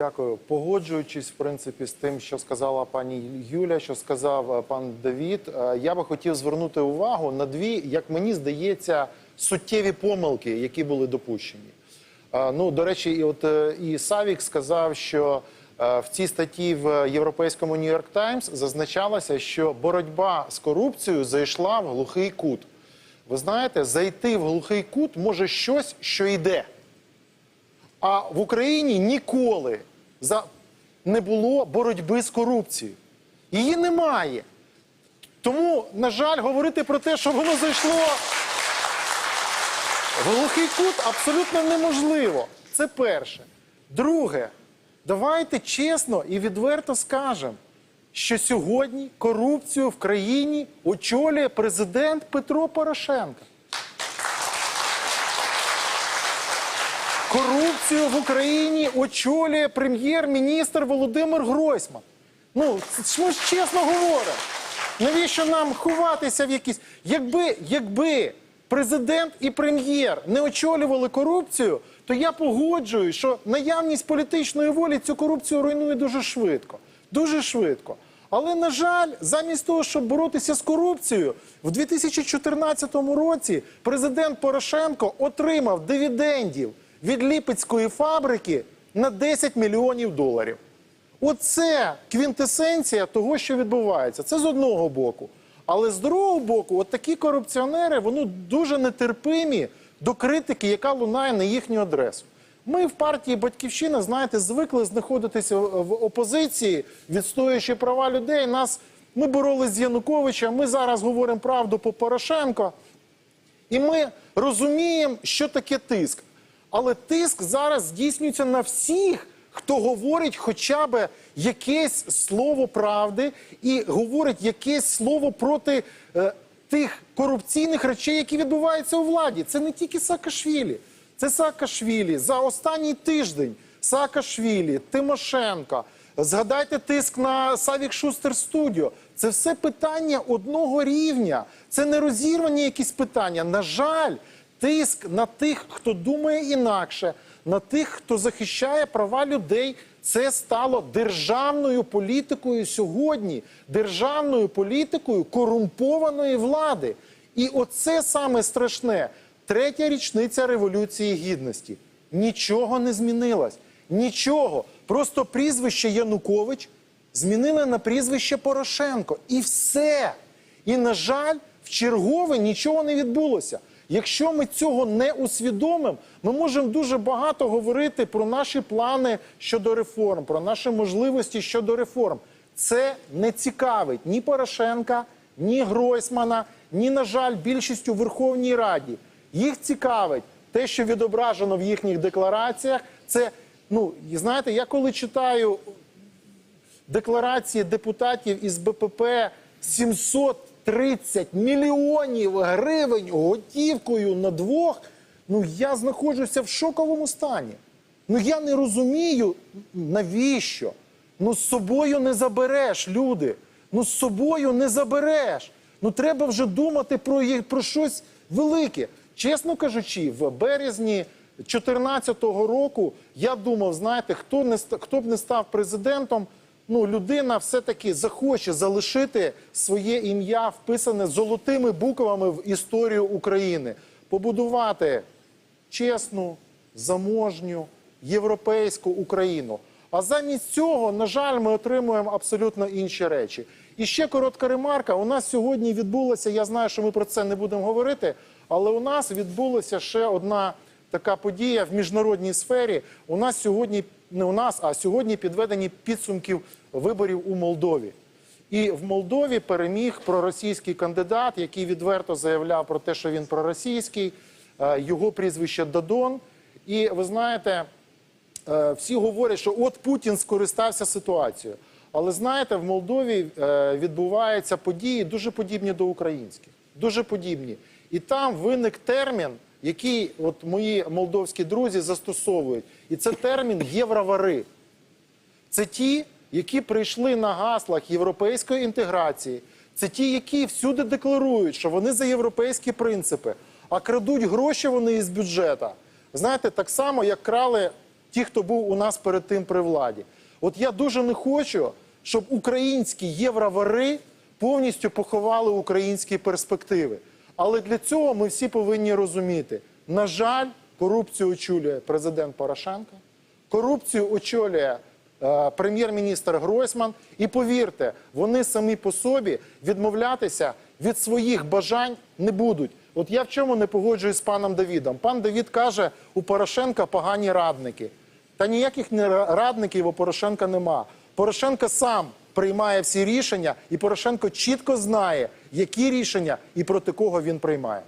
Дякую. Погоджуючись, в принципі, з тим, що сказала пані Юля, що сказав е, пан Давід, е, я би хотів звернути увагу на дві, як мені здається, суттєві помилки, які були допущені. Е, Ну, до речі, і от і Савік сказав, що в цій статті в європейському York Times зазначалося, що боротьба з корупцією зайшла в глухий кут. Ви знаєте, зайти в глухий кут може щось, що йде. А в Україні ніколи за... не було боротьби з корупцією. Її немає. Тому, на жаль, говорити про те, що воно зайшло в глухий кут, абсолютно неможливо. Це перше. Друге, давайте чесно і відверто скажемо, що сьогодні корупцію в країні очолює президент Петро Порошенко. Корупцію в Україні очолює прем'єр-міністр Володимир Гройсман. Ну, ми ж чесно говоримо. Навіщо нам ховатися в якісь. Якби, якби президент і прем'єр не очолювали корупцію, то я погоджую, що наявність політичної волі цю корупцію руйнує дуже швидко. Дуже швидко. Але, на жаль, замість того, щоб боротися з корупцією, в 2014 році президент Порошенко отримав дивідендів від Ліпецької фабрики на 10 мільйонів доларів. Оце квінтесенція того, що відбувається. Це з одного боку. Але з другого боку, от такі корупціонери вони дуже нетерпимі до критики, яка лунає на їхню адресу. Ми в партії Батьківщина, знаєте, звикли знаходитися в опозиції, відстоюючи права людей. Нас ми боролись з Януковичем. Ми зараз говоримо правду по Порошенко. І ми розуміємо, що таке тиск. Але тиск зараз здійснюється на всіх, хто говорить хоча б якесь слово правди і говорить якесь слово проти е, тих корупційних речей, які відбуваються у владі. Це не тільки Саакашвілі. Це Саакашвілі. За останній тиждень Саакашвілі, Тимошенко. Згадайте тиск на Савік Шустер Студіо. Це все питання одного рівня. Це не розірвані якісь питання. На жаль, тиск на тих, хто думає інакше, на тих, хто захищає права людей. Це стало державною політикою сьогодні, державною політикою корумпованої влади. І оце саме страшне. Третя річниця Революції Гідності. Нічого не змінилось. Нічого. Просто прізвище Янукович змінили на прізвище Порошенко. І все. І, на жаль, в чергове нічого не відбулося. Якщо ми цього не усвідомимо, ми можемо дуже багато говорити про наші плани щодо реформ, про наші можливості щодо реформ. Це не цікавить ні Порошенка, ні Гройсмана, ні, на жаль, більшість у Верховній Раді. Їх цікавить те, що відображено в їхніх деклараціях. Це, ну, знаєте, я коли читаю декларації депутатів із БПП 730 мільйонів гривень готівкою на двох. Ну я знаходжуся в шоковому стані. Ну я не розумію, навіщо? Ну з собою не забереш, люди. Ну з собою не забереш. Ну треба вже думати про, про щось велике. Чесно кажучи, в березні 2014 року я думав, знаєте, хто не хто б не став президентом, ну людина все-таки захоче залишити своє ім'я вписане золотими буквами в історію України, побудувати чесну, заможню, європейську Україну. А замість цього, на жаль, ми отримуємо абсолютно інші речі. І ще коротка ремарка. У нас сьогодні відбулося, я знаю, що ми про це не будемо говорити, але у нас відбулася ще одна така подія в міжнародній сфері. У нас сьогодні, не у нас, а сьогодні підведені підсумків виборів у Молдові. І в Молдові переміг проросійський кандидат, який відверто заявляв про те, що він проросійський. Е, Його прізвище Дадон. І ви знаєте, е, всі говорять, що от Путін скористався ситуацією. Але знаєте, в Молдові е, відбуваються події дуже подібні до українських. Дуже подібні. І там виник термін, який от мої молдовські друзі застосовують. І це термін євровари. Це ті, які прийшли на гаслах європейської інтеграції. Це ті, які всюди декларують, що вони за європейські принципи, а крадуть гроші вони із бюджету. Знаєте, так само, як крали ті, хто був у нас перед тим при владі. От я дуже не хочу, щоб українські євровари повністю поховали українські перспективи. Але для цього ми всі повинні розуміти: на жаль, корупцію очолює президент Порошенко, корупцію очолює е, прем'єр-міністр Гройсман. І повірте, вони самі по собі відмовлятися від своїх бажань не будуть. От я в чому не погоджуюсь з паном Давідом. Пан Давід каже, у Порошенка погані радники. Та ніяких радників у Порошенка нема. Порошенко сам приймає всі рішення, і Порошенко чітко знає, які рішення і проти кого він приймає.